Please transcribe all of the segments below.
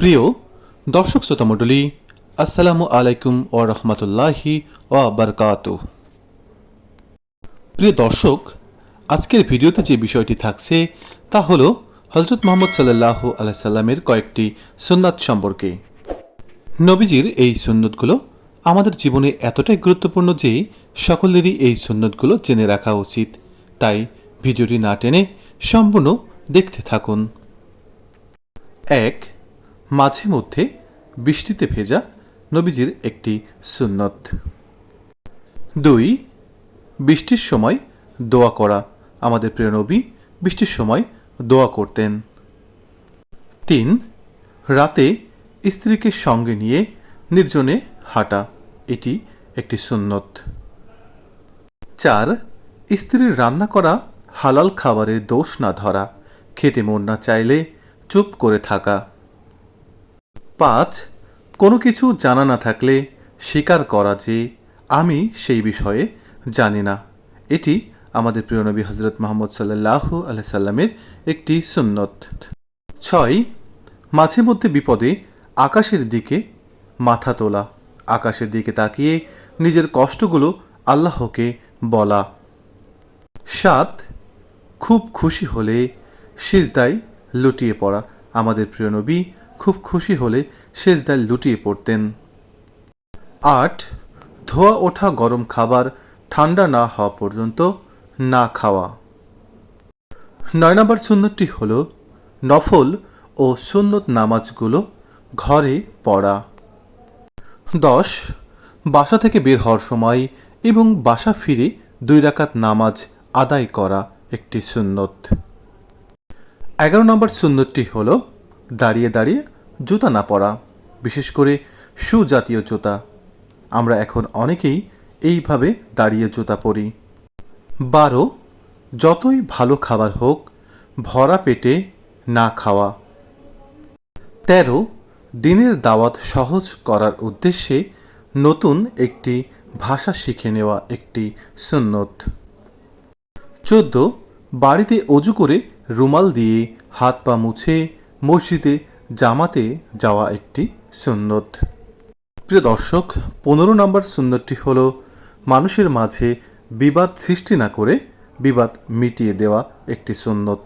প্রিয় দর্শক শ্রোতা মণ্ডলী, আসসালামু আলাইকুম ও রহমতুল্লাহি ও বারকাত। প্রিয় দর্শক, আজকের ভিডিওতে যে বিষয়টি থাকছে তা হল হজরত মোহাম্মদ সাল্লাহ আলাইসাল্লামের কয়েকটি সুন্নাত সম্পর্কে। নবীজির এই সুন্নতগুলো আমাদের জীবনে এতটাই গুরুত্বপূর্ণ যে সকলেরই এই সুন্নতগুলো জেনে রাখা উচিত। তাই ভিডিওটি না টেনে সম্পূর্ণ দেখতে থাকুন। এক মাঝে মধ্যে বৃষ্টিতে ভেজা নবীজির একটি সুন্নত। দুই, বৃষ্টির সময় দোয়া করা। আমাদের প্রিয় নবী বৃষ্টির সময় দোয়া করতেন। তিন, রাতে স্ত্রীকে সঙ্গে নিয়ে নির্জনে হাঁটা। এটি একটি সুন্নত। চার, স্ত্রীর রান্না করা হালাল খাবারের দোষ না ধরা। খেতে মন না চাইলে চুপ করে থাকা। পাঁচ, কোনো কিছু জানা না থাকলে স্বীকার করা যে আমি সেই বিষয়ে জানি না। এটি আমাদের প্রিয় নবী হজরত মোহাম্মদ সাল্লাহ আলাইসাল্লামের একটি সুন্নত। ছয়, মাঝে মধ্যে বিপদে আকাশের দিকে মাথা তোলা, আকাশের দিকে তাকিয়ে নিজের কষ্টগুলো আল্লাহকে বলা। সাত, খুব খুশি হলে সিজদায় লুটিয়ে পড়া আমাদের প্রিয় নবী খুব খুশি হলে সেজদায় লুটিয়ে পড়তেন। আট, ধোয়া ওঠা গরম খাবার ঠান্ডা না হওয়া পর্যন্ত না খাওয়া। নয় নম্বর সুন্নতটি হল নফল ও সুন্নত নামাজগুলো ঘরে পড়া। দশ, বাসা থেকে বের হওয়ার সময় এবং বাসা ফিরে দুই রাকাত নামাজ আদায় করা একটি সুন্নত। এগারো নম্বর সুন্নতটি হল দাঁড়িয়ে দাঁড়িয়ে জুতা না পরা, বিশেষ করে শু জাতীয় জুতা। আমরা এখন অনেকেই এইভাবে দাঁড়িয়ে জুতা পরি। বারো, যতই ভালো খাবার হোক, ভরা পেটে না খাওয়া। তেরো, দিনের দাওয়াত সহজ করার উদ্দেশ্যে নতুন একটি ভাষা শিখে নেওয়া একটি সুন্নত। চোদ্দ, বাড়িতে অজু করে রুমাল দিয়ে হাত পা মুছে মসজিদে জামাতে যাওয়া একটি সুন্নত। প্রিয় দর্শক, পনেরো নম্বর সুন্নতটি হল, মানুষের মাঝে বিবাদ সৃষ্টি না করে বিবাদ মিটিয়ে দেওয়া একটি সুন্নত।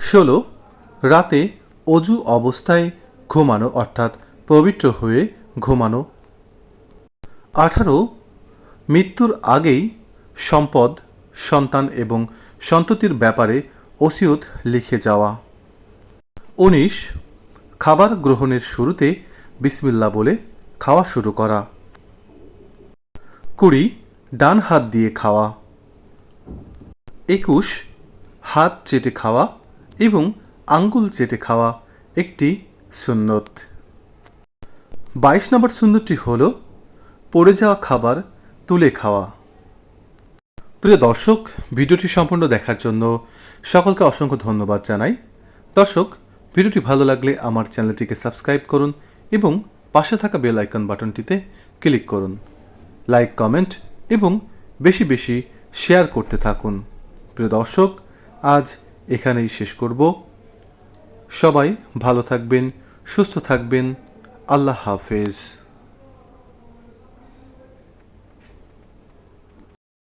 ষোলো, রাতে অজু অবস্থায় ঘুমানো অর্থাৎ পবিত্র হয়ে ঘুমানো। আঠারো, মৃত্যুর আগেই সম্পদ, সন্তান এবং সন্ততির ব্যাপারে ওসিয়ত লিখে যাওয়া। উনিশ, খাবার গ্রহণের শুরুতে বিসমিল্লা বলে খাওয়া শুরু করা। কুড়ি, ডান হাত দিয়ে খাওয়া। একুশ, হাত চেটে খাওয়া এবং আঙ্গুল চেটে খাওয়া একটি সুন্নত। বাইশ নম্বর সুন্নতটি হল পড়ে যাওয়া খাবার তুলে খাওয়া। প্রিয় দর্শক, ভিডিওটি সম্পূর্ণ দেখার জন্য সকলকে অসংখ্য ধন্যবাদ জানাই। দর্শক ভিডিওটি ভালো লাগলে আমার চ্যানেলটিকে সাবস্ক্রাইব করুন এবং পাশে থাকা বেল আইকন বাটনটিতে ক্লিক করুন। লাইক, কমেন্ট এবং বেশি বেশি শেয়ার করতে থাকুন। প্রিয় দর্শক, আজ এখানেই শেষ করব। সবাই ভালো থাকবেন, সুস্থ থাকবেন। আল্লাহ হাফেজ।